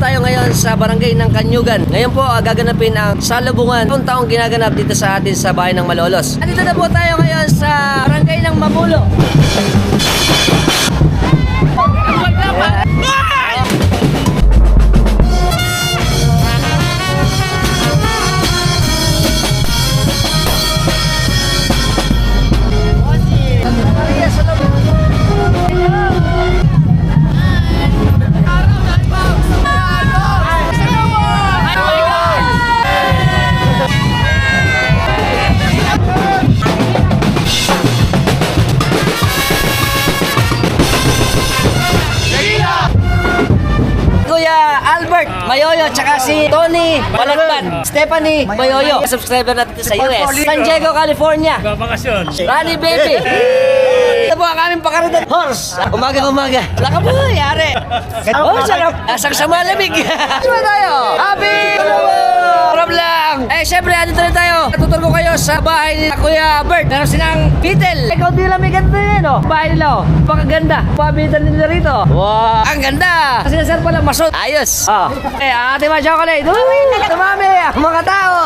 tayo ngayon sa barangay ng Kanyugan. Ngayon po, ah, gaganapin ang salubungan taong taong ginaganap dito sa atin sa bahay ng Malolos. Andito na po tayo ngayon sa barangay ng Mabulo. Albert Mayoyo tsaka si Tony Balagban. Stephanie Mayoyo subscriber natin sa US San Diego, California. Bakasyon. Rani Baby. Ito po ang aming pakarudan Horse. Umaga umaga. Laka po yari. Oh sarap. Asang sa malamig Suma tayo? Happy Eh syempre andito na tayo. Tutur ko kayo sa bahay ni Kuya Albert Meron silang Beetle. Ikaw di lang may ganda yan oh. Bahay nila oh. Pakaganda Pabitan nila rito. Wow. Ang ganda. Kasi nasaan pala masot. Ayos. Oh Eh ate ma chocolate Uy Tumami ang mga tao